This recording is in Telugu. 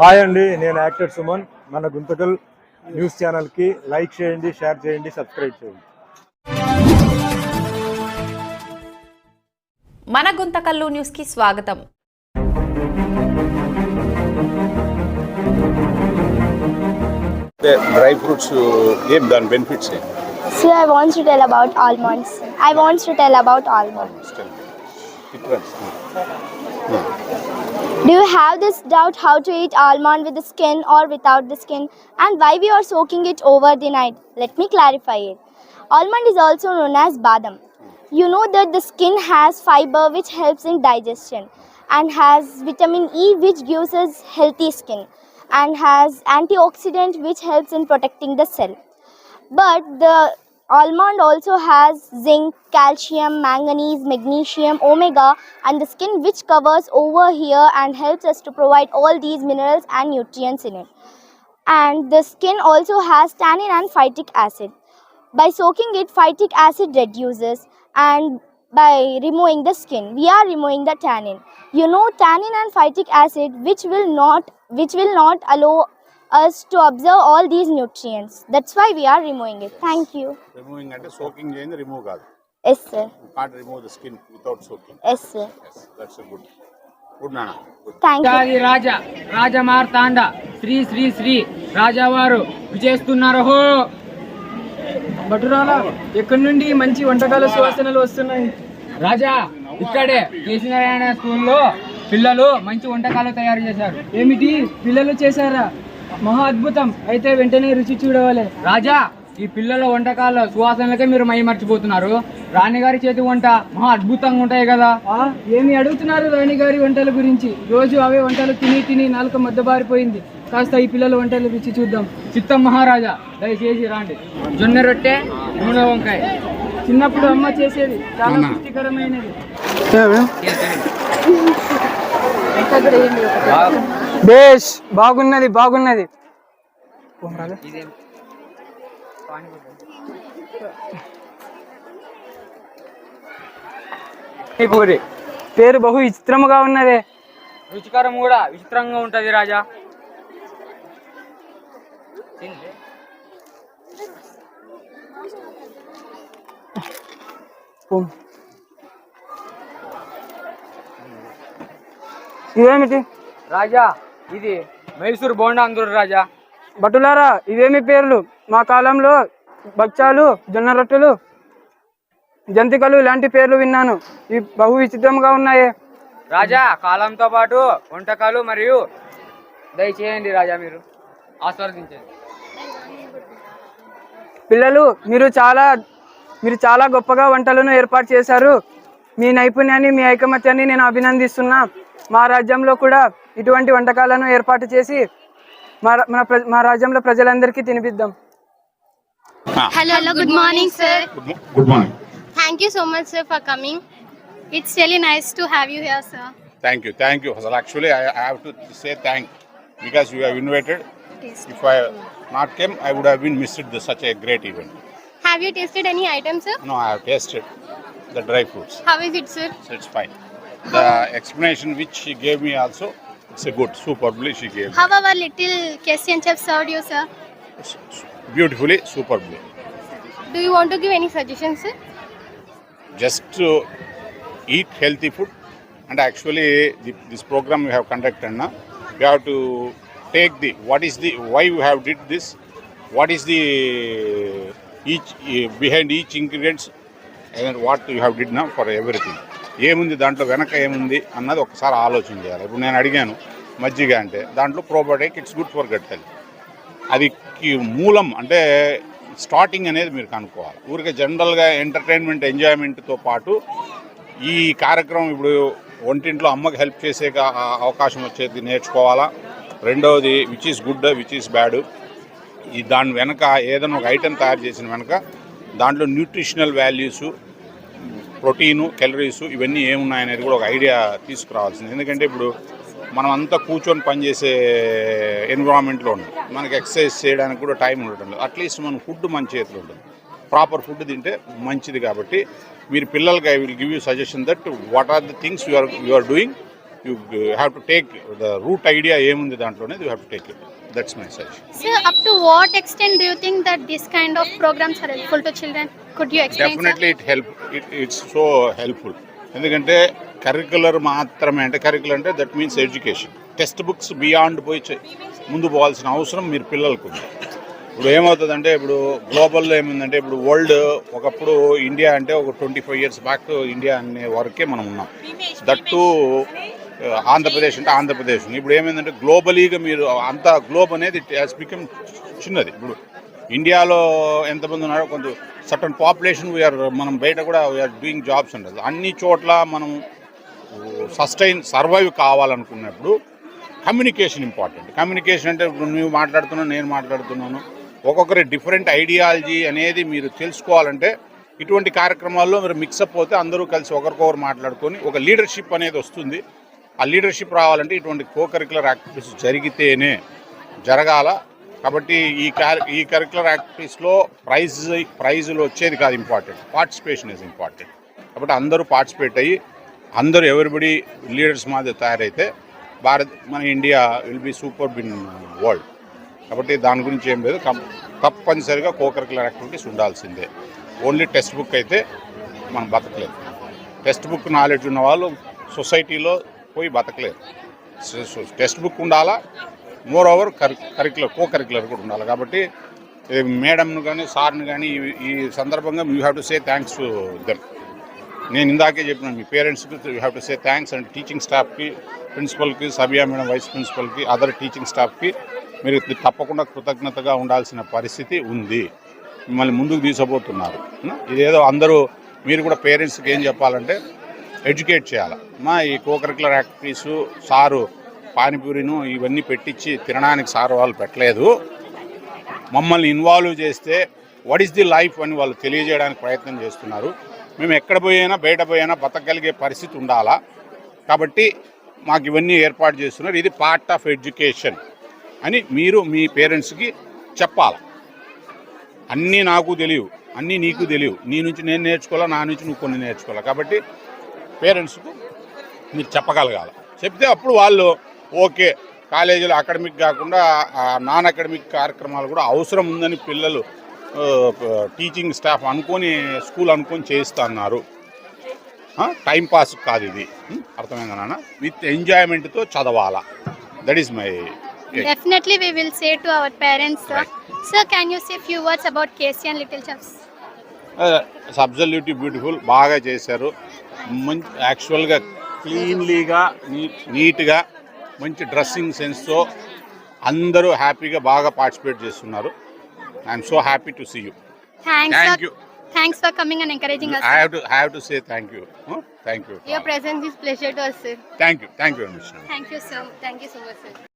హాయ్ అండి నేను యాక్టర్ సుమన్. మన గుంతకల్ న్యూస్ ఛానల్కి లైక్ చేయండి షేర్ చేయండి సబ్స్క్రైబ్ చేయండి. మన గుంతకల్లు న్యూస్కి స్వాగతం. డ్రై ఫ్రూట్స్ ఏం దాని బెనిఫిట్స్ ఏం? So I want to tell about almonds. I want to tell about almonds. Difference Do you have this doubt how to eat almond with the skin or without the skin and why we are soaking it over the night? Let me clarify it. Almond is also known as badam. You know that the skin has fiber which helps in digestion and has vitamin E which gives us healthy skin and has antioxidant which helps in protecting the cell. But the almond also has zinc, calcium, manganese, magnesium, omega, and the skin which covers over here and helps us to provide all these minerals and nutrients in it. And the skin also has tannin and phytic acid. By soaking it, phytic acid reduces, and by removing the skin, we are removing the tannin. You know, tannin and phytic acid, which will not, which will not allow us to absorb all these nutrients. That's why we are removing it. Thank you. Removing అంటే సోకింగ్ చేయండి రిమూవ్ కాదు Yes, sir. Can't remove the skin without soaking Yes, sir. That's good good నాన్న గుడ్ Thank you. రాజాది రాజా రాజమార్తాండ శ్రీ శ్రీ శ్రీ రాజావారు విజయిస్తున్నారు హో భటురాల ఎక్కడి నుండి మంచి వంటకాల సువాసనలు వస్తున్నాయి రాజా ఇక్కడే కేసీనారాయణ స్కూల్లో పిల్లలు మంచి వంటకాలు తయారు చేశారు ఏమిటి పిల్లలు చేశారా మహా అద్భుతం. అయితే వెంటనే రుచి చూడవాలి. రాజా ఈ పిల్లల వంటకాల సువాసనలకే మీరు మై మర్చిపోతున్నారు. రాణిగారి చేతి వంట మహా అద్భుతంగా ఉంటాయి కదా? ఏమి అడుగుతున్నారు రాణిగారి వంటల గురించి? రోజు అవే వంటలు తిని తిని నాలుక మద్దబారిపోయింది. కాస్త ఈ పిల్లల వంటలు రుచి చూద్దాం. చిత్తం మహారాజా దయచేసి రాండి. జొన్న రొట్టె నూనె వంకాయ. చిన్నప్పుడు అమ్మ చేసేది చాలా రుచికరమైనది బేష్ బాగున్నది బాగున్నది. పూరి పేరు బహు విచిత్రముగా ఉన్నదే. రుచికరం కూడా విచిత్రంగా ఉంటది రాజా. ఇదేమిటి? రాజా ఇది మైసూర్ బోండా అందరు రాజా. భటులారా ఇవేమి పేర్లు? మా కాలంలో బచ్చాలు జొన్న రొట్టెలు జంతికలు ఇలాంటి పేర్లు విన్నాను. ఇవి బహు విచిత్రంగా ఉన్నాయే. రాజా కాలంతో పాటు వంటకాలు మరియు దయచేయండి రాజా మీరు. ఆస్వాదించండి. పిల్లలు మీరు చాలా మీరు చాలా గొప్పగా వంటలను ఏర్పాటు చేశారు. మీ నైపుణ్యాన్ని మీ ఐకమత్యాన్ని నేను అభినందిస్తున్నా. మా రాజ్యంలో కూడా ఇటువంటి వంటకాలను ఏర్పాటు చేసి మా మన మా రాజ్యంలో ప్రజలందరికీ తినిపిద్దాం morning, sir. Good morning Thank you so much, sir, for coming. It's really nice to have you here, sir. Thank you thank you అసలు actually I have to say thank because you have invited if I not came I would have been missed the such a great event Have you tasted any item, sir? No I have tasted the dry fruits How is it, sir? So it's fine the explanation which gave me also It's a good, superbly she gave. How our little Kessian have served you, sir? Beautifully, superbly. Do you want to give any suggestions, sir? Just to eat healthy food, and actually the, this program we have conducted now, we have to take the what is the why we have did this, what is the each eh, behind each ingredients, and what you have did now for everything. ఏముంది దాంట్లో వెనక ఏముంది అన్నది ఒకసారి ఆలోచన చేయాలి. ఇప్పుడు నేను అడిగాను మజ్జిగ అంటే దాంట్లో probiotic it's good for gut health అది మూలం అంటే స్టార్టింగ్ అనేది మీరు కనుక్కోవాలి. ఊరికే జనరల్గా ఎంటర్టైన్మెంట్ ఎంజాయ్మెంట్తో పాటు ఈ కార్యక్రమం ఇప్పుడు ఒంటింట్లో అమ్మకి హెల్ప్ చేసే అవకాశం వచ్చేది నేర్చుకోవాలా? రెండవది which is good which is bad ఈ దాని వెనక ఏదైనా ఒక ఐటెం తయారు చేసిన వెనక దాంట్లో న్యూట్రిషనల్ వాల్యూస్ ప్రోటీను కెలరీస్ ఇవన్నీ ఏమున్నాయనేది కూడా ఒక ఐడియా తీసుకురావాల్సింది. ఎందుకంటే ఇప్పుడు మనం అంతా కూర్చొని పనిచేసే ఎన్విరాన్మెంట్లో ఉన్నాం. మనకి ఎక్సర్సైజ్ చేయడానికి కూడా టైం ఉండటం లేదు. అట్లీస్ట్ మన ఫుడ్ మన చేతిలో ఉంటుంది. ప్రాపర్ ఫుడ్ తింటే మంచిది కాబట్టి మీరు పిల్లలకి I will give you suggestion that what are the things you are you are doing you have to take the root idea ఏముంది దాంట్లోనే you have to take it that's my suggestion up to what extend do you think that this kind of programs are are to children definitely it help it it's so helpful ఎందుకంటే కరికులర్ మాత్రమే అంటే కరికులర్ అంటే that means education textbooks beyond పోయి ముందు పోవాల్సిన అవసరం మీరు పిల్లలకు ఉంది. ఇప్పుడు ఏమవుతుందంటే ఇప్పుడు గ్లోబల్లో ఏముందంటే ఇప్పుడు వరల్డ్ ఒకప్పుడు ఇండియా అంటే ఒక twenty five years back India అనే వరకే మనం ఉన్నాం. దట్టు ఆంధ్రప్రదేశ్ uh, అంటే ఆంధ్రప్రదేశ్ ఇప్పుడు ఏమైందంటే గ్లోబలీగా మీరు అంత గ్లోబ్ అనేది ఇట్ హ్యాస్ బికమ్ చిన్నది. ఇప్పుడు ఇండియాలో ఎంతమంది ఉన్నారో కొంత సర్టన్ పాపులేషన్ వీఆర్ మనం బయట కూడా వీఆర్ డూయింగ్ జాబ్స్ ఉండదు అన్ని చోట్ల మనం సస్టైన్ సర్వైవ్ కావాలనుకున్నప్పుడు కమ్యూనికేషన్ ఇంపార్టెంట్ కమ్యూనికేషన్ అంటే ఇప్పుడు నువ్వు మాట్లాడుతున్నావు నేను మాట్లాడుతున్నాను. ఒక్కొక్కరి డిఫరెంట్ ఐడియాలజీ అనేది మీరు తెలుసుకోవాలంటే ఇటువంటి కార్యక్రమాల్లో మీరు మిక్సప్ అవుతే అందరూ కలిసి ఒకరికొకరు మాట్లాడుకొని ఒక లీడర్షిప్ అనేది వస్తుంది. ఆ లీడర్షిప్ రావాలంటే ఇటువంటి కో కరికులర్ యాక్టివిటీస్ జరిగితేనే జరగాల. కాబట్టి ఈ ఈ కరికులర్ యాక్టివిటీస్లో ప్రైజ్ ప్రైజులు వచ్చేది కాదు ఇంపార్టెంట్ పార్టిసిపేషన్ ఇస్ ఇంపార్టెంట్ కాబట్టి అందరూ పార్టిసిపేట్ అయ్యి అందరూ ఎవరిబడి లీడర్స్ మాదిరి తయారైతే భారత్ మన India will be super been world కాబట్టి దాని గురించి ఏం లేదు. తప్పనిసరిగా కో కరికులర్ యాక్టివిటీస్ ఉండాల్సిందే. ఓన్లీ టెక్స్ట్ బుక్ అయితే మనం బతకలేదు. టెక్స్ట్ బుక్ నాలెడ్జ్ ఉన్న వాళ్ళు సొసైటీలో పోయి బతకలేదు. టెక్స్ట్ బుక్ ఉండాలా? మోర్ ఓవర్ కరి కో కరికులర్ కూడా ఉండాలి. కాబట్టి మేడంను కానీ సార్ని కానీ ఈ- సందర్భంగా you have to say thanks to them నేను ఇందాకే చెప్పిన మీ పేరెంట్స్కి you have to say thanks and teaching స్టాఫ్కి ప్రిన్సిపల్కి సబియా మేడం వైస్ ప్రిన్సిపల్కి అదర్ టీచింగ్ స్టాఫ్కి మీరు తప్పకుండా కృతజ్ఞతగా ఉండాల్సిన పరిస్థితి ఉంది. మిమ్మల్ని ముందుకు తీసుకుపోతున్నారు. ఇదేదో అందరూ మీరు కూడా పేరెంట్స్కి ఏం చెప్పాలంటే ఎడ్యుకేట్ చేయాలి? మా ఈ కోకరికులర్ యాక్టివిటీస్ సారు పానీపూరిను ఇవన్నీ పెట్టించి తినడానికి సార్ వాళ్ళు పెట్టలేదు. మమ్మల్ని ఇన్వాల్వ్ చేస్తే వాట్ ఈస్ ది లైఫ్ అని వాళ్ళు తెలియజేయడానికి ప్రయత్నం చేస్తున్నారు. మేము ఎక్కడ పోయినా బయట పోయినా బతకగలిగే పరిస్థితి ఉండాలా? కాబట్టి మాకు ఇవన్నీ ఏర్పాటు చేస్తున్నారు. ఇది పార్ట్ ఆఫ్ ఎడ్యుకేషన్ అని మీరు మీ పేరెంట్స్కి చెప్పాలి? అన్నీ నాకు తెలియవు. అన్నీ నీకు తెలియవు. నీ నుంచి నేను నేర్చుకోవాలా? నా నుంచి నువ్వు కొన్ని నేర్చుకోవాలి? కాబట్టి పేరెంట్స్కు మీరు చెప్పగలగాలి. చెప్తే అప్పుడు వాళ్ళు ఓకే. కాలేజీలో అకాడమిక్ కాకుండా నాన్ అకాడమిక్ కార్యక్రమాలు కూడా అవసరం ఉందని పిల్లలు టీచింగ్ స్టాఫ్ అనుకొని స్కూల్ అనుకొని చేస్తున్నారు ఆ, టైం పాస్ కాదు ఇది? అర్థమైందా నాన్న? విత్ ఎంజాయ్మెంట్తో చదవాలా. That is my say to our parents. Sir, Right. sir can you say few words about Casey and Little Chefs? Absolutely beautiful బాగా చేశారు. మంచి యాక్చువల్గా క్లీన్లీగా నీట్గా మంచి డ్రెస్సింగ్ సెన్స్తో అందరూ హ్యాపీగా బాగా పార్టిసిపేట్ చేస్తున్నారు I'm so happy to see you Thanks. Thank for, you. Thanks for coming and encouraging us. I have to have to say thank you thank you Your presence is pleasure to us, sir. Thank you thank you very much Thank you, sir. Thank you so much, sir.